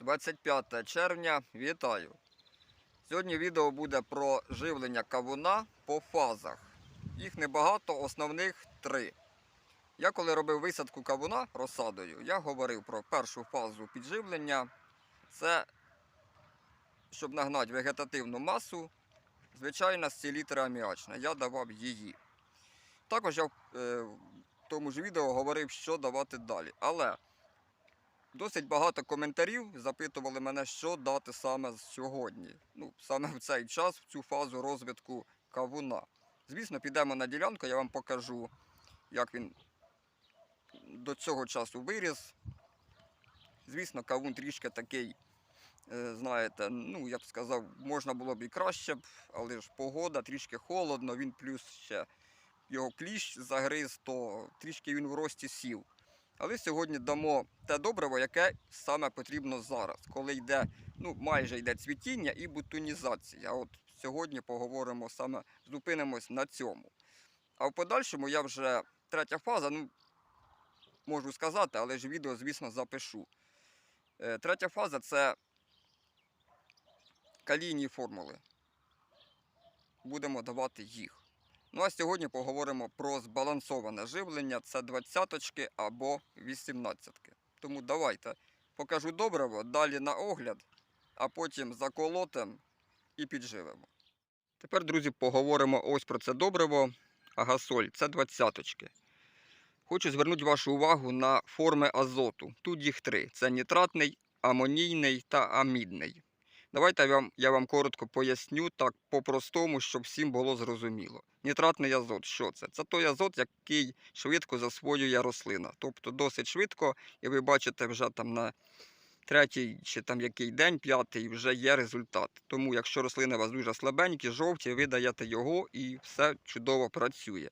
25 червня, вітаю! Сьогодні відео буде про живлення кавуна по фазах. Їх небагато, основних три. Я коли робив висадку кавуна розсадою, я говорив про першу фазу підживлення. Це щоб нагнати вегетативну масу, звичайна селітра аміачна. Я давав її. Також я е, в тому ж відео говорив, що давати далі. Але Досить багато коментарів запитували мене, що дати саме сьогодні. Ну, саме в цей час, в цю фазу розвитку кавуна. Звісно, підемо на ділянку, я вам покажу, як він до цього часу виріс. Звісно, кавун трішки такий, е, знаєте, ну, я б сказав, можна було б і краще, але ж погода, трішки холодно, він плюс ще його кліщ загриз, то трішки він в рості сів. Але сьогодні дамо те добриво, яке саме потрібно зараз, коли йде, ну майже йде цвітіння і бутонізація. От сьогодні поговоримо саме, зупинимось на цьому. А в подальшому я вже третя фаза, ну можу сказати, але ж відео, звісно, запишу. Е, Третя фаза це калійні формули. Будемо давати їх. Ну а сьогодні поговоримо про збалансоване живлення. Це 20 або 18. Тому давайте покажу добриво, далі на огляд, а потім заколотим і підживемо. Тепер, друзі, поговоримо ось про це добриво. Агасоль це 20. Хочу звернути вашу увагу на форми азоту. Тут їх три: це нітратний, амонійний та амідний. Давайте я вам, я вам коротко поясню так по-простому, щоб всім було зрозуміло. Нітратний азот, що це? Це той азот, який швидко засвоює рослина. Тобто досить швидко, і ви бачите вже там на третій чи там який день, п'ятий, вже є результат. Тому, якщо рослини у вас дуже слабенькі, жовті, ви даєте його і все чудово працює.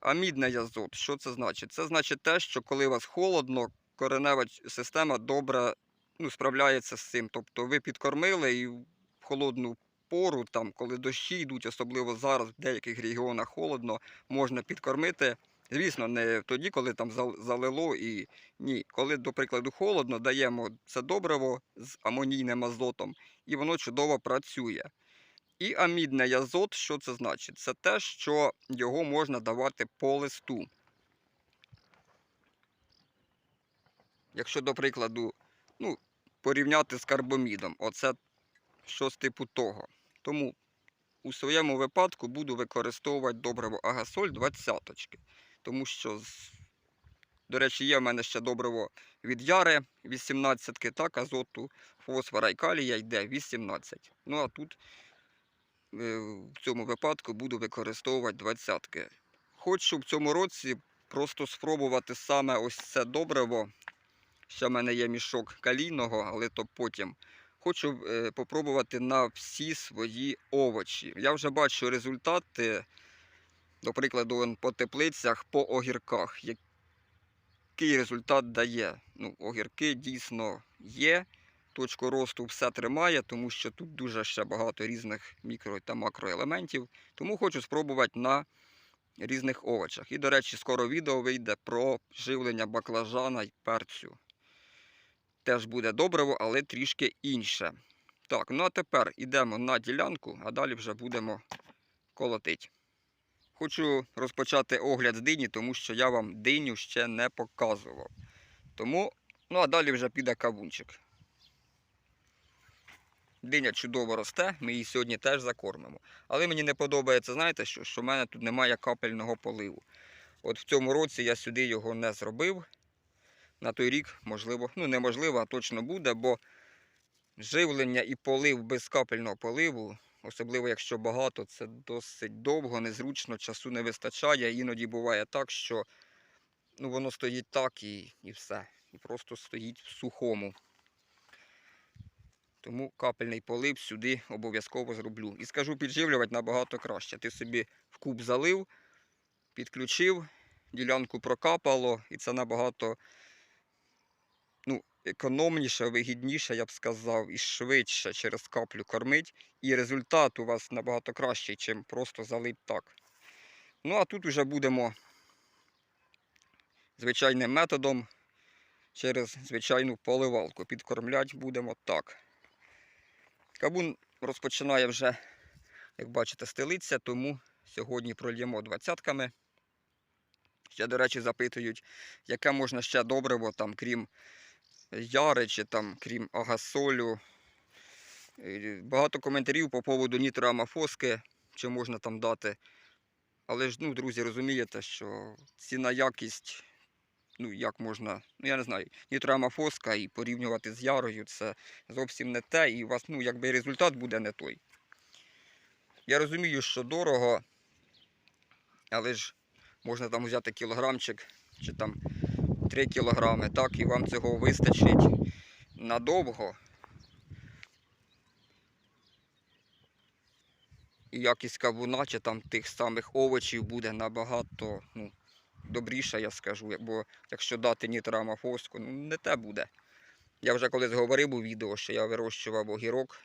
Амідний азот, що це значить? Це значить те, що коли у вас холодно, коренева система добре ну, справляється з цим. Тобто ви підкормили і в холодну пору, там, коли дощі йдуть, особливо зараз в деяких регіонах холодно, можна підкормити. Звісно, не тоді, коли там залило і ні. Коли, до прикладу, холодно, даємо це добриво з амонійним азотом, і воно чудово працює. І амідний азот, що це значить? Це те, що його можна давати по листу. Якщо, до прикладу, ну, порівняти з карбомідом, оце щось типу того. Тому у своєму випадку буду використовувати добриво Агасоль 20. Тому що, до речі, є в мене ще добриво від Яри 18, так, азоту, фосфора і калія йде 18. Ну а тут е, в цьому випадку буду використовувати 20. Хочу в цьому році просто спробувати саме ось це добриво. Ще в мене є мішок калійного, але то потім. Хочу е, попробувати на всі свої овочі. Я вже бачу результати, до прикладу, по теплицях, по огірках. Який результат дає? Ну, огірки дійсно є. Точку росту все тримає, тому що тут дуже ще багато різних мікро та макроелементів. Тому хочу спробувати на різних овочах. І, до речі, скоро відео вийде про живлення баклажана і перцю. Теж буде добриво, але трішки інше. Так, ну а тепер йдемо на ділянку, а далі вже будемо колотити. Хочу розпочати огляд дині, тому що я вам диню ще не показував. Тому, ну а далі вже піде кавунчик. Диня чудово росте, ми її сьогодні теж закормимо. Але мені не подобається, знаєте що? Що в мене тут немає капельного поливу. От в цьому році я сюди його не зробив. На той рік, можливо, ну неможливо, а точно буде, бо живлення і полив без капельного поливу, особливо якщо багато, це досить довго, незручно, часу не вистачає. Іноді буває так, що ну, воно стоїть так і, і все. І просто стоїть в сухому. Тому капельний полив сюди обов'язково зроблю. І скажу, підживлювати набагато краще. Ти собі в куб залив, підключив, ділянку прокапало, і це набагато ну, економніше, вигідніше, я б сказав, і швидше через каплю кормить. І результат у вас набагато кращий, чим просто залить так. Ну, а тут вже будемо звичайним методом через звичайну поливалку. Підкормлять будемо так. Кабун розпочинає вже, як бачите, стелиться, тому сьогодні прольємо двадцятками. Ще, до речі, запитують, яке можна ще добриво, там, крім яри чи там, крім агасолю. Багато коментарів по поводу нітроамофоски, чи можна там дати. Але ж, ну, друзі, розумієте, що ціна якість, ну як можна, ну я не знаю, нітроамофоска і порівнювати з ярою, це зовсім не те, і у вас, ну, якби результат буде не той. Я розумію, що дорого, але ж можна там взяти кілограмчик чи там 3 кілограми, так, і вам цього вистачить надовго. І якість кавуна чи там тих самих овочів буде набагато ну, добріша, я скажу. Бо якщо дати нітроамофоску, ну не те буде. Я вже колись говорив у відео, що я вирощував огірок.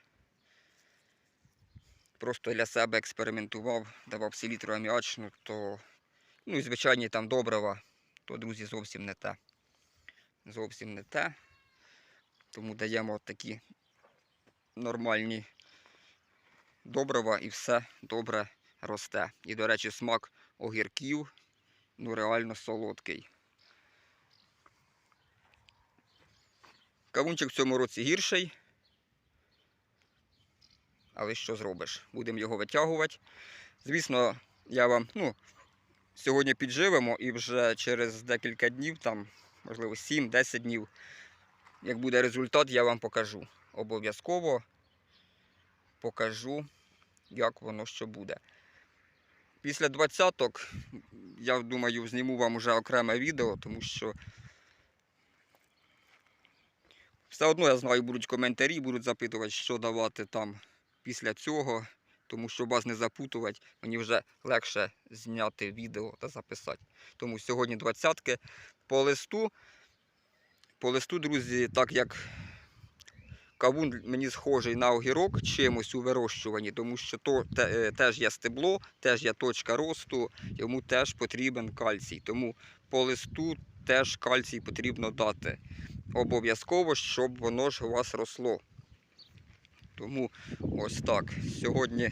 Просто для себе експериментував, давав селітру аміачну, то ну і звичайні там добрива, то, друзі, зовсім не те. Зовсім не те. Тому даємо такі нормальні добрива і все добре росте. І, до речі, смак огірків ну реально солодкий. Кавунчик в цьому році гірший. Але що зробиш? Будемо його витягувати. Звісно, я вам ну, сьогодні підживемо і вже через декілька днів, там, можливо, 7-10 днів, як буде результат, я вам покажу. Обов'язково покажу, як воно що буде. Після двадцяток, я думаю, зніму вам уже окреме відео, тому що все одно я знаю, будуть коментарі, будуть запитувати, що давати там після цього, тому що вас не запутувати, мені вже легше зняти відео та записати. Тому сьогодні двадцятки по листу. По листу, друзі, так як кавун мені схожий на огірок чимось у вирощуванні, тому що то те, е, теж є стебло, теж є точка росту, йому теж потрібен кальцій. Тому по листу теж кальцій потрібно дати. Обов'язково, щоб воно ж у вас росло. Тому ось так. Сьогодні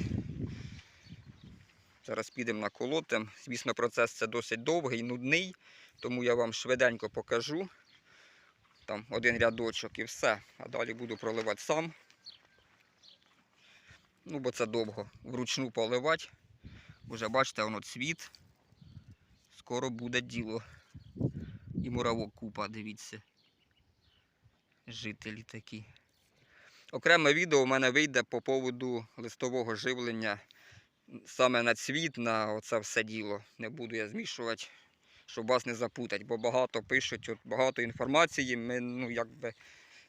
зараз підемо на колотим. Звісно, процес це досить довгий, нудний, тому я вам швиденько покажу. Там один рядочок і все. А далі буду проливати сам. Ну, бо це довго. Вручну поливати. Уже бачите, воно цвіт. Скоро буде діло. І муравок купа, дивіться. Жителі такі. Окреме відео у мене вийде по поводу листового живлення саме на цвіт, на оце все діло. Не буду я змішувати, щоб вас не запутати, бо багато пишуть, багато інформації. Ми, ну, якби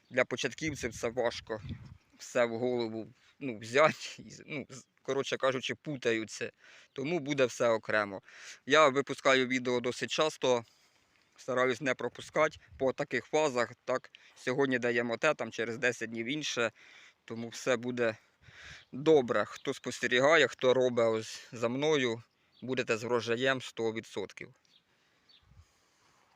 для початківців це важко все в голову ну, взяти. Ну, коротше кажучи, путаються. Тому буде все окремо. Я випускаю відео досить часто. Стараюсь не пропускати по таких фазах. Так, сьогодні даємо те, там через 10 днів інше. Тому все буде добре. Хто спостерігає, хто робить ось за мною, будете з врожаєм 100%.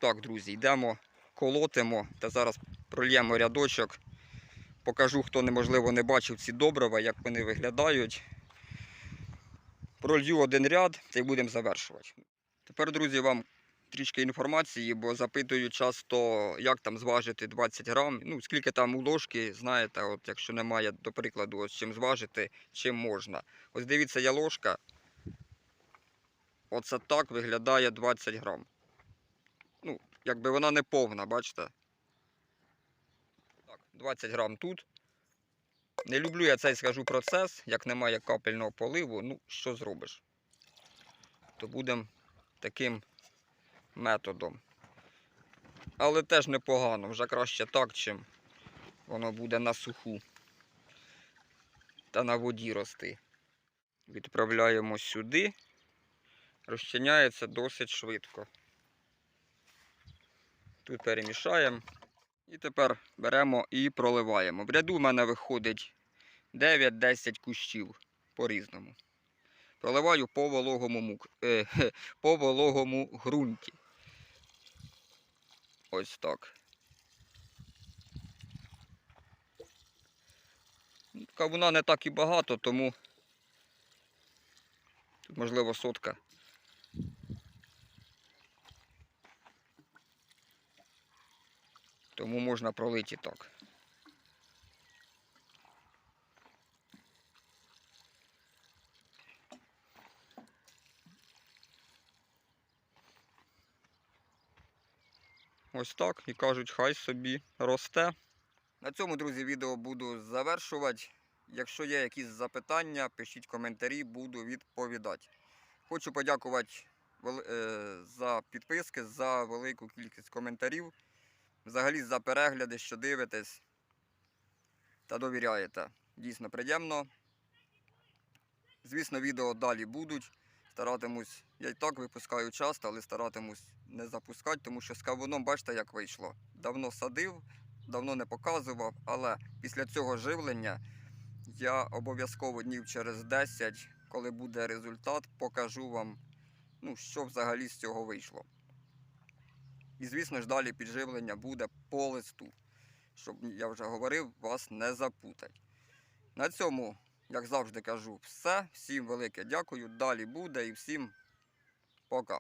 Так, друзі, йдемо, колотимо та зараз прольємо рядочок. Покажу, хто неможливо не бачив ці добрива, як вони виглядають. Пролью один ряд та й будемо завершувати. Тепер, друзі, вам трішки інформації, бо запитують часто, як там зважити 20 грам. Ну, скільки там у ложки, знаєте, от якщо немає, до прикладу, ось чим зважити, чим можна. Ось дивіться, є ложка. Оце так виглядає 20 грам. Ну, якби вона не повна, бачите? Так, 20 грам тут. Не люблю я цей, скажу, процес, як немає капельного поливу, ну що зробиш? То будемо таким методом. Але теж непогано, вже краще так, чим воно буде на суху та на воді рости. Відправляємо сюди, розчиняється досить швидко. Тут перемішаємо. І тепер беремо і проливаємо. В ряду в мене виходить 9-10 кущів по-різному. Проливаю по вологому, мук... е, по вологому ґрунті. Ось так. Кавуна не так і багато, тому тут можливо сотка. Тому можна пролити так. Ось так. І кажуть, хай собі росте. На цьому, друзі, відео буду завершувати. Якщо є якісь запитання, пишіть коментарі, буду відповідати. Хочу подякувати е, за підписки, за велику кількість коментарів. Взагалі за перегляди, що дивитесь та довіряєте. Дійсно приємно. Звісно, відео далі будуть. Старатимусь, я й так випускаю часто, але старатимусь не запускати, тому що з кавуном бачите, як вийшло. Давно садив, давно не показував, але після цього живлення я обов'язково днів через 10, коли буде результат, покажу вам, ну, що взагалі з цього вийшло. І звісно ж далі підживлення буде по листу, щоб я вже говорив, вас не запутать. На цьому, як завжди кажу, все. Всім велике дякую. Далі буде і всім пока.